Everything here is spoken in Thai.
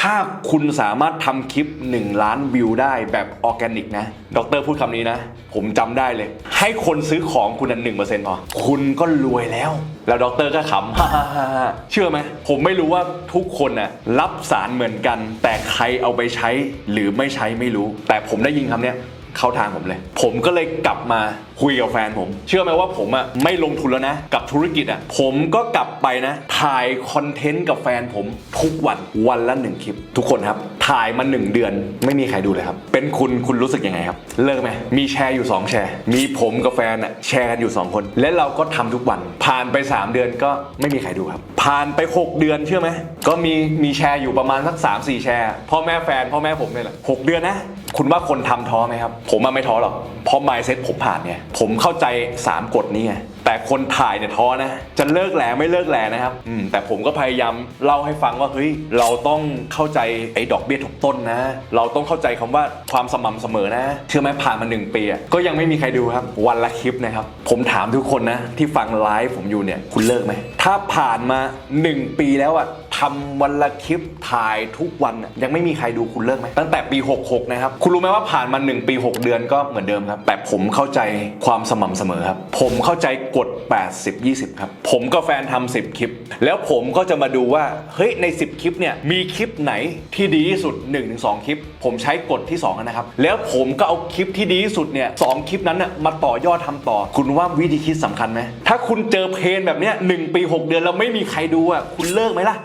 ถ้าคุณสามารถทำคลิป 1 ล้านวิวได้แบบออร์แกนิกนะ ดรพูดคำนี้นะ ผมจำได้เลย ให้คนซื้อของคุณหนึ่งเปอร์เซ็นต์พอ คุณก็รวยแล้ว แล้วดรก็ขำฮ่าฮ่าฮ่าเชื่อไหม ผมไม่รู้ว่าทุกคนน่ะรับสารเหมือนกัน แต่ใครเอาไปใช้หรือไม่ใช้ไม่รู้ แต่ผมได้ยินคำเนี้ย เข้าทางผมเลย ผมก็เลยกลับมาคุยกับแฟนผม เชื่อไหมว่าผมอะไม่ลงทุนแล้วนะ กับธุรกิจอะผมก็กลับไปนะ ถ่ายคอนเทนต์กับแฟนผมทุกวันวันละหนึ่งคลิปทุกคนครับ ถ่ายมาหนึ่งเดือน ไม่มีใครดูเลยครับ เป็นคุณคุณรู้สึกยังไงครับ เลิกไหมมีแชร์อยู่ 2 แชร์ มีผมกับแฟนอะแชร์กันอยู่ 2 คน และเราก็ทำทุกวัน ผ่านไป 3 เดือนก็ไม่มีใครดูครับ ผ่านไป 6 เดือนเชื่อไหมก็มีมีแชร์อยู่ประมาณสัก3 4 แชร์ พ่อแม่แฟนพ่อแม่ผมเนี่ยแหละหกเดือนนะคุณว่าคนทำท้อไหมครับ ผมไม่ท้อหรอกเพราะ mindset ผมผ่านไงผมเข้าใจ 3กฎนี้ไง แต่คนถ่ายเนี่ยท้อนะ จะเลิกแหลไม่เลิกแหลนะครับอืมแต่ผมก็พยายามเล่าให้ฟังว่าเฮ้ยเราต้องเข้าใจไอ้ดอกเบี้ยทุกต้นนะ เราต้องเข้าใจคำว่าความสม่ำเสมอนะ เชื่อไหมผ่านมาหนึ่งปีอะก็ยังไม่มีใครดูครับ วันละคลิปนะครับ ผมถามทุกคนนะ ที่ฟังไลฟ์ผมอยู่เนี่ยคุณเลิกไหมถ้าผ่านมา 1 ปีแล้วอะ ทำวันละคลิปถ่ายทุกวันอะยังไม่มีใครดูคุณเลิกไหมตั้งแต่ปี 66 นะครับ คุณรู้ไหมว่าผ่านมา1ปี 6 เดือนก็เหมือนเดิมครับ แต่ผมเข้าใจความสม่ำเสมอครับ ผมเข้าใจกฎ 80 20 ครับ ผมกับแฟนทำ10 คลิป แล้วผมก็จะมาดูว่า เฮ้ยใน 10 คลิปเนี่ยมีคลิปไหนที่ดีที่สุด 1-2 คลิป ผมใช้กฎที่2นะครับแล้วผมก็เอาคลิปที่ดีที่สุดเนี่ยสองคลิปนั้นน่ะมาต่อยอดทำต่อ คุณว่าวิธีคิดสำคัญไหมถ้าคุณเจอเพนแบบเนี้ยหนึ่งปี 6 เดือนแล้วไม่มีใครดูอะคุณเลิกไหมล่ะ